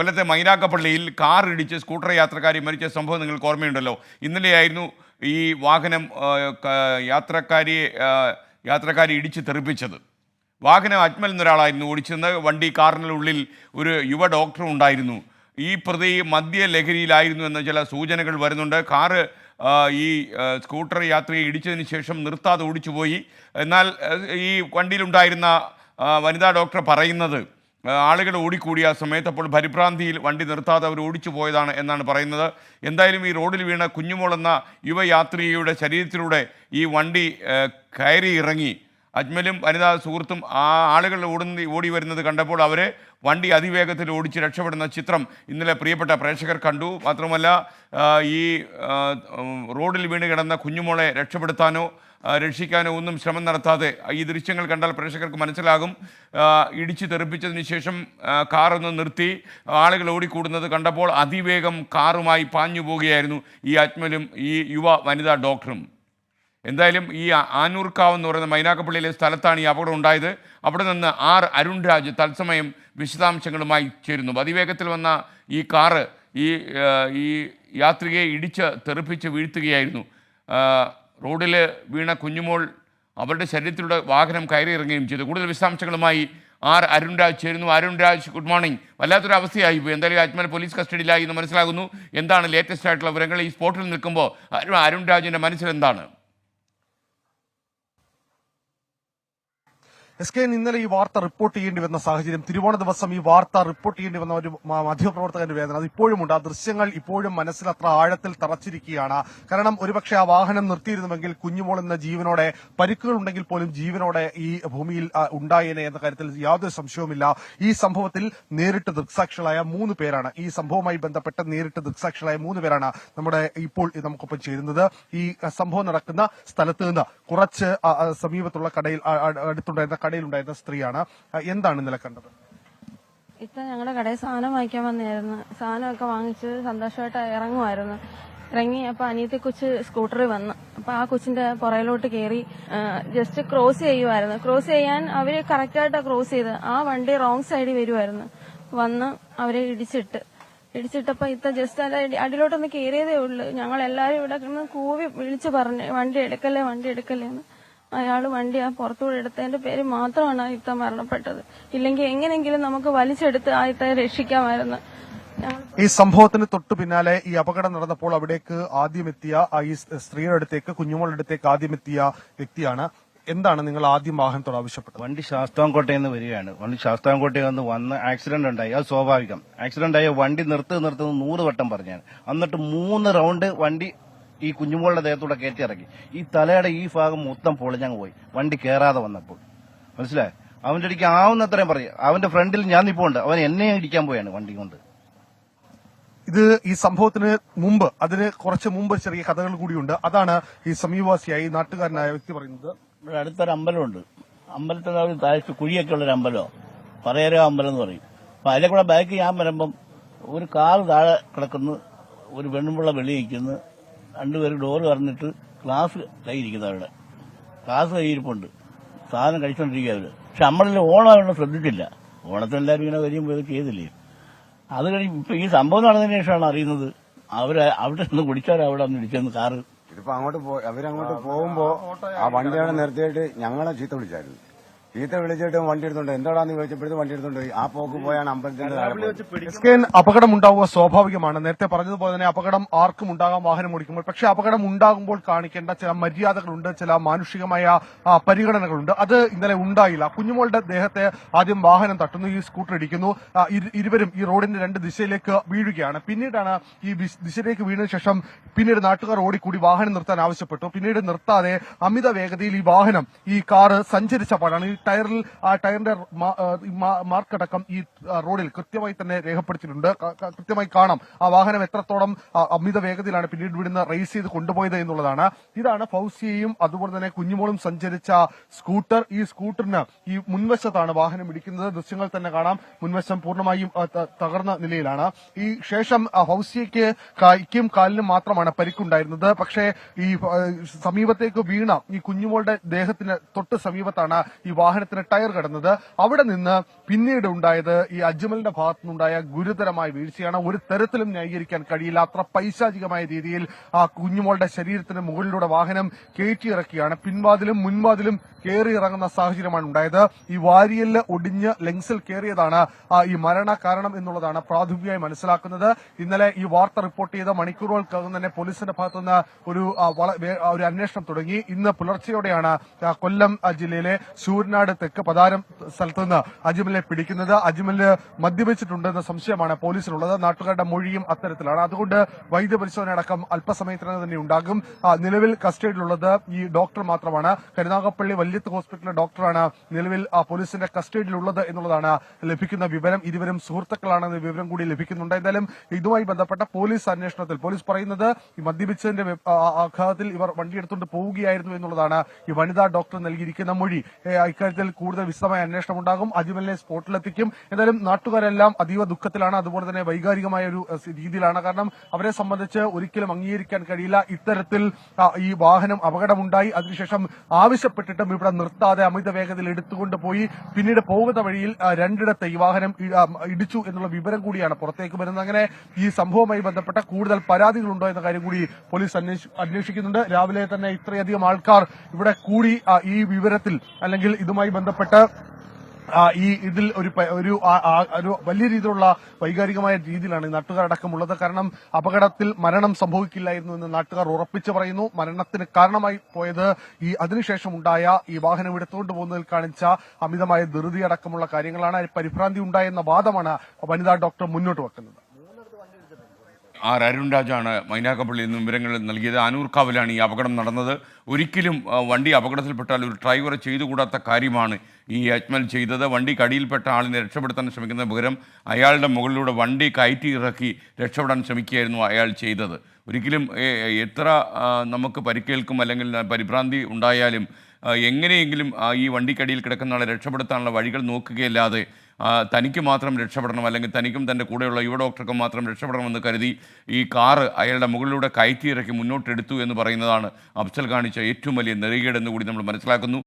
കൊല്ലത്തെ മൈനാക്കപ്പള്ളിയിൽ കാർ ഇടിച്ച് സ്കൂട്ടർ യാത്രക്കാരി മരിച്ച സംഭവം നിങ്ങൾക്ക് ഓർമ്മയുണ്ടല്ലോ. ഇന്നലെയായിരുന്നു ഈ വാഹനം യാത്രക്കാരിയെ യാത്രക്കാരി ഇടിച്ച് തെറിപ്പിച്ചത്. വാഹനം അജ്മൽ എന്നൊരാളായിരുന്നു ഓടിച്ചെന്ന് വണ്ടി കാറിനുള്ളിൽ ഒരു യുവ ഡോക്ടറും ഉണ്ടായിരുന്നു. ഈ പ്രതി മദ്യ ലഹരിയിലായിരുന്നു എന്ന ചില സൂചനകൾ വരുന്നുണ്ട്. കാറ് ഈ സ്കൂട്ടർ യാത്രയെ ഇടിച്ചതിന് ശേഷം നിർത്താതെ ഓടിച്ചുപോയി. എന്നാൽ ഈ വണ്ടിയിലുണ്ടായിരുന്ന വനിതാ ഡോക്ടർ പറയുന്നത് ആളുകൾ ഓടിക്കൂടിയ ആ സമയത്ത് അപ്പോൾ പരിഭ്രാന്തിയിൽ വണ്ടി നിർത്താതെ അവർ ഓടിച്ചു പോയതാണ് എന്നാണ് പറയുന്നത്. എന്തായാലും ഈ റോഡിൽ വീണ കുഞ്ഞുമോൾ എന്ന യുവയാത്രികയുടെ ശരീരത്തിലൂടെ ഈ വണ്ടി കയറി ഇറങ്ങി. അജ്മലും വനിതാ സുഹൃത്തും ആ ആളുകൾ ഓടുന്ന ഓടി വരുന്നത് കണ്ടപ്പോൾ അവരെ വണ്ടി അതിവേഗത്തിൽ ഓടിച്ച് രക്ഷപ്പെടുന്ന ചിത്രം ഇന്നലെ പ്രിയപ്പെട്ട പ്രേക്ഷകർ കണ്ടു. മാത്രമല്ല ഈ റോഡിൽ വീണ് കിടന്ന കുഞ്ഞുമോളെ രക്ഷപ്പെടുത്താനോ രക്ഷിക്കാനോ ഒന്നും ശ്രമം നടത്താതെ ഈ ദൃശ്യങ്ങൾ കണ്ടാൽ പ്രേക്ഷകർക്ക് മനസ്സിലാകും. ഇടിച്ചു തെറിപ്പിച്ചതിന് ശേഷം കാറൊന്ന് നിർത്തി ആളുകൾ ഓടിക്കൂടുന്നത് കണ്ടപ്പോൾ അതിവേഗം കാറുമായി പാഞ്ഞു പോവുകയായിരുന്നു ഈ അജ്മലും ഈ യുവ വനിതാ ഡോക്ടറും. എന്തായാലും ഈ ആനൂർക്കാവ് എന്ന് പറയുന്ന മൈനാക്കപ്പള്ളിയിലെ സ്ഥലത്താണ് ഈ അപകടം ഉണ്ടായത്. അവിടെ നിന്ന് ആർ അരുൺരാജ് തത്സമയം വിശദാംശങ്ങളുമായി ചേരുന്നു. അതിവേഗത്തിൽ വന്ന ഈ കാറ് ഈ ഈ യാത്രികയെ ഇടിച്ച് തെറിപ്പിച്ച് വീഴ്ത്തുകയായിരുന്നു. റോഡിൽ വീണ കുഞ്ഞുമോൾ അവരുടെ ശരീരത്തിലൂടെ വാഹനം കയറി ഇറങ്ങുകയും ചെയ്തു. കൂടുതൽ വിശദാംശങ്ങളുമായി ആർ അരുൺരാജ് ചേരുന്നു. അരുൺരാജ് ഗുഡ് മോർണിംഗ് വല്ലാത്തൊരു അവസ്ഥയായി പോയി. എന്തായാലും അജ്മൽ പോലീസ് കസ്റ്റഡിയിലായി എന്ന് മനസ്സിലാകുന്നു. എന്താണ് ലേറ്റസ്റ്റ് ആയിട്ടുള്ള വിവരങ്ങൾ? ഈ സ്പോട്ടിൽ നിൽക്കുമ്പോൾ അരുൺ അരുൺ രാജിന്റെ മനസ്സിൽ എന്താണ് എസ് കെ ഇന്നലെ ഈ വാർത്ത റിപ്പോർട്ട് ചെയ്യേണ്ടി വന്ന സാഹചര്യം തിരുവോണ ദിവസം ഈ വാർത്ത റിപ്പോർട്ട് ചെയ്യേണ്ടി വന്ന ഒരു മാധ്യമപ്രവർത്തകന്റെ വേദന അത് ഇപ്പോഴുമുണ്ട് ആ ദൃശ്യങ്ങൾ ഇപ്പോഴും മനസ്സിൽ അത്ര ആഴത്തിൽ തറച്ചിരിക്കുകയാണ്. കാരണം ഒരുപക്ഷെ ആ വാഹനം നിർത്തിയിരുന്നുവെങ്കിൽ കുഞ്ഞുമോൾ എന്ന ജീവനോടെ പരിക്കുകൾ ഉണ്ടെങ്കിൽ പോലും ജീവനോടെ ഈ ഭൂമിയിൽ ഉണ്ടായേനെ എന്ന കാര്യത്തിൽ യാതൊരു സംശയവുമില്ല. ഈ സംഭവത്തിൽ നേരിട്ട് ദൃക്സാക്ഷികളായ മൂന്ന് പേരാണ്. ഈ സംഭവവുമായി ബന്ധപ്പെട്ട് നേരിട്ട് ദൃക്സാക്ഷികളായ മൂന്ന് പേരാണ് നമ്മുടെ ഇപ്പോൾ നമുക്കൊപ്പം ചേരുന്നത്. ഈ സംഭവം നടക്കുന്ന സ്ഥലത്ത് നിന്ന് കുറച്ച് സമീപത്തുള്ള കടയിൽ അടുത്തുണ്ടായിരുന്ന കടയിലുണ്ടായിരുന്ന സ്ത്രീയാണ്. എന്താണ് ഇന്നലെ കണ്ടത്? ഇപ്പൊ ഞങ്ങളുടെ കടയിൽ സാധനം വാങ്ങിക്കാൻ വന്നായിരുന്നു സാധനമൊക്കെ വാങ്ങിച്ച് സന്തോഷമായിട്ട് ഇറങ്ങുമായിരുന്നു. ഇറങ്ങി അപ്പൊ അനിയത്തി കൊച്ച് സ്കൂട്ടറിൽ വന്നു. അപ്പൊ ആ കൊച്ചിന്റെ പുറയിലോട്ട് കയറി ജസ്റ്റ് ക്രോസ് ചെയ്യുമായിരുന്നു. ക്രോസ് ചെയ്യാൻ അവർ കറക്റ്റായിട്ടാണ് ക്രോസ് ചെയ്ത് ആ വണ്ടി റോങ് സൈഡിൽ വരുമായിരുന്നു. വന്ന് അവരെ ഇടിച്ചിട്ട്. ഇടിച്ചിട്ടപ്പോ ഇത്ത ജസ്റ്റ് അല്ല അടിയിലോട്ടൊന്ന് കയറിയതേ ഉള്ളൂ. ഞങ്ങൾ എല്ലാരും ഇവിടെ കൂവി വിളിച്ചു പറഞ്ഞു വണ്ടി എടുക്കല്ലേ വണ്ടി എടുക്കല്ലേ എന്ന്. അയാൾ വണ്ടി ആ പുറത്തുകൂടെ എടുത്തതിന്റെ പേര് മാത്രമാണ് ആ ഇത്ത മരണപ്പെട്ടത്. ഇല്ലെങ്കിൽ എങ്ങനെയെങ്കിലും നമുക്ക് വലിച്ചെടുത്ത് ആ ഇത്തയെ രക്ഷിക്കാമായിരുന്നു. ഈ സംഭവത്തിന് തൊട്ടു പിന്നാലെ ഈ അപകടം നടന്നപ്പോൾ അവിടേക്ക് ആദ്യം എത്തിയ ആ ഈ സ്ത്രീയുടെ അടുത്തേക്ക് കുഞ്ഞുമോളുടെ അടുത്തേക്ക് ആദ്യം എത്തിയ വ്യക്തിയാണ്. എന്താണ് നിങ്ങൾ ആദ്യം വാഹനത്തോട് ആവശ്യപ്പെട്ടത്? വണ്ടി ശാസ്താംകോട്ടയിൽ നിന്ന് വരികയാണ്. വണ്ടി ശാസ്താംകോട്ടയിൽ നിന്ന് വന്ന് ആക്സിഡന്റ് ഉണ്ടായി. അത് സ്വാഭാവികം. ആക്സിഡന്റ് ആയ വണ്ടി നിർത്ത് നിർത്തുന്നത് നൂറ് വട്ടം പറഞ്ഞാണ്. എന്നിട്ട് മൂന്ന് റൗണ്ട് വണ്ടി ഈ കുഞ്ഞുമോളുടെ ദേഹത്തൂടെ കയറ്റി ഇറക്കി. ഈ തലയുടെ ഈ ഭാഗം മൊത്തം പൊളിഞ്ഞങ്ങ് പോയി. വണ്ടി കയറാതെ വന്നപ്പോൾ. മനസ്സിലായി? അവന്റെ അടിക്ക് ആവുന്നത്രയും പറയും. അവന്റെ ഫ്രണ്ടിൽ ഞാൻ നിപ്പോണ്ട്. അവൻ എന്നെ ഇടിക്കാൻ പോയാണ് വണ്ടി കൊണ്ട്. ഇത് ഈ സംഭവത്തിന് മുമ്പ് അതിന് കുറച്ച് മുമ്പ് ചെറിയ കഥകൾ കൂടിയുണ്ട്. അതാണ് ഈ സമീപവാസിയായി നാട്ടുകാരനായ വ്യക്തി പറയുന്നത്. ഇവിടെ അടുത്തൊരു അമ്പലമുണ്ട്. അമ്പലത്തിൽ താഴ്ച കുഴിയൊക്കെ ഉള്ളൊരു അമ്പലോ? പറയരോ അമ്പലം എന്ന് പറയും. അപ്പൊ അതിലെ കൂടെ ബാക്ക് ഞാൻ വരുമ്പം ഒരു കാർ താഴെ കിടക്കുന്നു ഒരു പെണ്ണുമ്പുള്ള വെളി നിൽക്കുന്നു. രണ്ടുപേരും ഡോറ് പറഞ്ഞിട്ട് ക്ലാസ് കൈയിരിക്കുന്നത് അവിടെ ക്ലാസ് കൈയിരിപ്പുണ്ട് സാധനം കഴിച്ചോണ്ടിരിക്കുക അവർ. പക്ഷെ നമ്മളിൽ ഓണം ശ്രദ്ധിച്ചില്ല ഓണത്തിന് എല്ലാവരും ഇങ്ങനെ വരികയും പോയത് ചെയ്തില്ലേ? അത് കഴിഞ്ഞ് ഇപ്പൊ ഈ സംഭവം നടന്നതിന് ശേഷമാണ് അറിയുന്നത്. അവർ അവിടെ നിന്ന് കുടിച്ചാൽ അവിടെ ഒന്ന് ഇടിച്ചെന്ന് കാറ് ഇതിപ്പോ അങ്ങോട്ട് അവരങ്ങോട്ട് പോകുമ്പോ ആ വണ്ടിയാണ് നിർത്തിയിട്ട് ഞങ്ങളെ ചീത്ത വിളിച്ചായിരുന്നു. ചീത്ത വിളിച്ചിട്ട് വണ്ടി എടുത്തോണ്ട് എന്താടാന്ന് ചോദിച്ചപ്പോഴത്തെ വണ്ടി എടുത്തോണ്ട് ആ പോക്ക് പോയാണ് അമ്പലത്തിന്റെ അപകടം ഉണ്ടാവുക സ്വാഭാവികമാണ്. നേരത്തെ പറഞ്ഞതുപോലെ തന്നെ അപകടം ആർക്കും ഉണ്ടാകാം വാഹനം ഓടിക്കുമ്പോൾ. പക്ഷെ അപകടം ഉണ്ടാകുമ്പോൾ കാണിക്കേണ്ട ചില മര്യാദകളുണ്ട് ചില മാനുഷികമായ പരിഗണനകളുണ്ട്. അത് ഇന്നലെ ഉണ്ടായില്ല. കുഞ്ഞുമോളുടെ ദേഹത്തെ ആദ്യം വാഹനം തട്ടുന്നു ഈ സ്കൂട്ടർ ഇടിക്കുന്നു. ഇരുവരും ഈ റോഡിന്റെ രണ്ട് ദിശയിലേക്ക് വീഴുകയാണ്. പിന്നീടാണ് ഈ ദിശയിലേക്ക് വീണ ശേഷം പിന്നീട് നാട്ടുകാർ ഓടിക്കൂടി വാഹനം നിർത്താൻ ആവശ്യപ്പെട്ടു. പിന്നീട് നിർത്താതെ അമിത വേഗതയിൽ ഈ വാഹനം ഈ കാറ് സഞ്ചരിച്ച പാടാണ്. ഈ ടയറിൽ ആ ടയറിന്റെ മാർക്കടക്കം ഈ റോഡിൽ കൃത്യമായി തന്നെ രേഖപ്പെടുത്തിയിട്ടുണ്ട്. കൃത്യമായി കാണാം. ആ വാഹനം എത്രത്തോളം അമിത വേഗതയിലാണ് പിന്നീട് ഇവിടുന്ന് റേസ് ചെയ്ത് കൊണ്ടുപോയത് എന്നുള്ളതാണ്. ഇതാണ് ഫൗസിയയും അതുപോലെ തന്നെ കുഞ്ഞുമോളും സഞ്ചരിച്ച സ്കൂട്ടർ. ഈ സ്കൂട്ടറിന് ഈ മുൻവശത്താണ് വാഹനം ഇടിക്കുന്നത്. ദൃശ്യങ്ങൾ തന്നെ കാണാം. മുൻവശം പൂർണമായും തകർന്ന നിലയിലാണ്. ഈ ശേഷം ഫൗസിയയ്ക്ക് കൈക്കും കാലിനും മാത്രമാണ് പരിക്കുണ്ടായിരുന്നത്. പക്ഷേ ഈ സമീപത്തേക്ക് വീണ ഈ കുഞ്ഞുമോളുടെ ദേഹത്തിന് തൊട്ട് സമീപത്താണ് ഈ വാഹനം വാഹനത്തിന് ടയർ കടന്നത് അവിടെ നിന്ന് പിന്നീട് ഉണ്ടായത് ഈ അജ്മലിന്റെ ഭാഗത്തു നിന്നുണ്ടായ ഗുരുതരമായ വീഴ്ചയാണ്. ഒരു തരത്തിലും ന്യായീകരിക്കാൻ കഴിയില്ല. അത്ര പൈശാചികമായ രീതിയിൽ ആ കുഞ്ഞുമോളുടെ ശരീരത്തിന് മുകളിലൂടെ വാഹനം കയറ്റിയിറക്കിയാണ് പിൻവാതിലും മുൻവാതിലും കയറി ഇറങ്ങുന്ന സാഹചര്യമാണ് ഉണ്ടായത്. ഈ വാരിയലിൽ ഒടിഞ്ഞ് ലെങ്സിൽ കയറിയതാണ് ഈ മരണ കാരണം എന്നുള്ളതാണ് പ്രാഥമികമായി മനസ്സിലാക്കുന്നത്. ഇന്നലെ ഈ വാർത്ത റിപ്പോർട്ട് ചെയ്ത മണിക്കൂറുകൾക്കകം തന്നെ പോലീസിന്റെ ഭാഗത്തുനിന്ന് ഒരു ഒരു അന്വേഷണം തുടങ്ങി. ഇന്ന് പുലർച്ചെയോടെയാണ് കൊല്ലം ജില്ലയിലെ ജില്ലയിലെ ശൂരനാട് തെക്ക് പതാരം സ്ഥലത്ത് നിന്ന് അജ്മലിനെ പിടിക്കുന്നത്. അജ്മലിന് മദ്യപിച്ചിട്ടുണ്ടെന്ന സംശയമാണ് പോലീസിനുള്ളത് നാട്ടുകാരുടെ മൊഴിയും അത്തരത്തിലാണ്. അതുകൊണ്ട് വൈദ്യപരിശോധന അടക്കം അല്പസമയത്തിനകം തന്നെ ഉണ്ടാകും. നിലവിൽ കസ്റ്റഡിയിലുള്ളത് ഈ ഡോക്ടർ മാത്രമാണ്. കരുനാഗപ്പള്ളി വല്യത്ത് ഹോസ്പിറ്റലിലെ ഡോക്ടറാണ് നിലവിൽ പോലീസിന്റെ കസ്റ്റഡിയിലുള്ളത് എന്നുള്ളതാണ് ലഭിക്കുന്ന വിവരം. ഇരുവരും സുഹൃത്തുക്കളാണെന്ന വിവരം കൂടി ലഭിക്കുന്നുണ്ട്. എന്തായാലും ഇതുമായി ബന്ധപ്പെട്ട പോലീസ് അന്വേഷണത്തിൽ പോലീസ് പറയുന്നത് ഈ മദ്യപിച്ചതിന്റെ ആഘാതത്തിൽ ഇവർ വണ്ടിയെടുത്തുകൊണ്ട് പോവുകയായിരുന്നു എന്നുള്ളതാണ് ഈ വനിതാ ഡോക്ടർ നൽകിയിരിക്കുന്ന മൊഴി. ഏ, കൂടുതൽ വിശദമായ അന്വേഷണം ഉണ്ടാകും. അജ്മലിനെ സ്പോട്ടിലെത്തിക്കും. എന്തായാലും നാട്ടുകാരെല്ലാം അതീവ ദുഃഖത്തിലാണ്. അതുപോലെ തന്നെ വൈകാരികമായ ഒരു രീതിയിലാണ്. കാരണം അവരെ സംബന്ധിച്ച് ഒരിക്കലും അംഗീകരിക്കാൻ കഴിയില്ല. ഇത്തരത്തിൽ ഈ വാഹനം അപകടമുണ്ടായി. അതിനുശേഷം ആവശ്യപ്പെട്ടിട്ടും ഇവിടെ നിർത്താതെ അമിത വേഗതയിൽ എടുത്തുകൊണ്ട് പോയി. പിന്നീട് പോകുന്ന വഴിയിൽ രണ്ടിടത്തെ ഈ വാഹനം ഇടിച്ചു എന്നുള്ള വിവരം കൂടിയാണ് പുറത്തേക്ക് വരുന്നത്. അങ്ങനെ ഈ സംഭവവുമായി ബന്ധപ്പെട്ട കൂടുതൽ പരാതികളുണ്ടോ എന്ന കാര്യം കൂടി പോലീസ് അന്വേഷിക്കുന്നുണ്ട്. രാവിലെ തന്നെ ഇത്രയധികം ആൾക്കാർ ഇവിടെ കൂടി ഈ വിവരത്തിൽ അല്ലെങ്കിൽ ഇതുമായി ബന്ധപ്പെട്ട് ആ, ഈ ഇതിൽ ഒരു ഒരു വലിയ രീതിയിലുള്ള വൈകാരികമായ രീതിയിലാണ് ഈ നാട്ടുകാരടക്കമുള്ളത്. കാരണം അപകടത്തിൽ മരണം സംഭവിക്കില്ലായിരുന്നു എന്ന് നാട്ടുകാർ ഉറപ്പിച്ചു പറയുന്നു. മരണത്തിന് കാരണമായി പോയത് ഈ അതിനുശേഷം ഉണ്ടായ ഈ വാഹനം എടുത്തുകൊണ്ട് പോകുന്നതിൽ കാണിച്ച അമിതമായ ധൃതി അടക്കമുള്ള കാര്യങ്ങളാണ്. പരിഭ്രാന്തി ഉണ്ടായെന്ന വാദമാണ് വനിതാ ഡോക്ടർ മുന്നോട്ട് വെക്കുന്നത്. ആർ അരുൺ രാജാണ് മൈനാക്കപ്പള്ളിയിൽ നിന്ന് വിവരങ്ങൾ നൽകിയത്. ആനൂർക്കാവിലാണ് ഈ അപകടം നടന്നത്. ഒരിക്കലും വണ്ടി അപകടത്തിൽപ്പെട്ടാൽ ഒരു ഡ്രൈവർ ചെയ്തുകൂടാത്ത കാര്യമാണ് ഈ അജ്മൽ ചെയ്തത്. വണ്ടി കടിയിൽപ്പെട്ട ആളിനെ രക്ഷപ്പെടുത്താൻ ശ്രമിക്കുന്ന പകരം അയാളുടെ മുകളിലൂടെ വണ്ടി കയറ്റി ഇറക്കി രക്ഷപ്പെടാൻ ശ്രമിക്കുകയായിരുന്നു അയാൾ ചെയ്തത്. ഒരിക്കലും എത്ര നമുക്ക് പരിക്കേൽക്കും അല്ലെങ്കിൽ പരിഭ്രാന്തി ഉണ്ടായാലും എങ്ങനെയെങ്കിലും ഈ വണ്ടിക്കടിയിൽ കിടക്കുന്ന ആളെ രക്ഷപ്പെടുത്താനുള്ള വഴികൾ നോക്കുകയല്ലാതെ തനിക്ക് മാത്രം രക്ഷപ്പെടണം അല്ലെങ്കിൽ തനിക്കും തന്റെ കൂടെയുള്ള യുവ ഡോക്ടർക്കും മാത്രം രക്ഷപ്പെടണമെന്ന് കരുതി ഈ കാറ് അയാളുടെ മുകളിലൂടെ കയറ്റിയിറക്കി മുന്നോട്ടെടുത്തു എന്ന് പറയുന്നതാണ് അഫ്സൽ കാണിച്ച ഏറ്റവും വലിയ നെറികേടെന്ന് കൂടി നമ്മൾ മനസ്സിലാക്കുന്നു.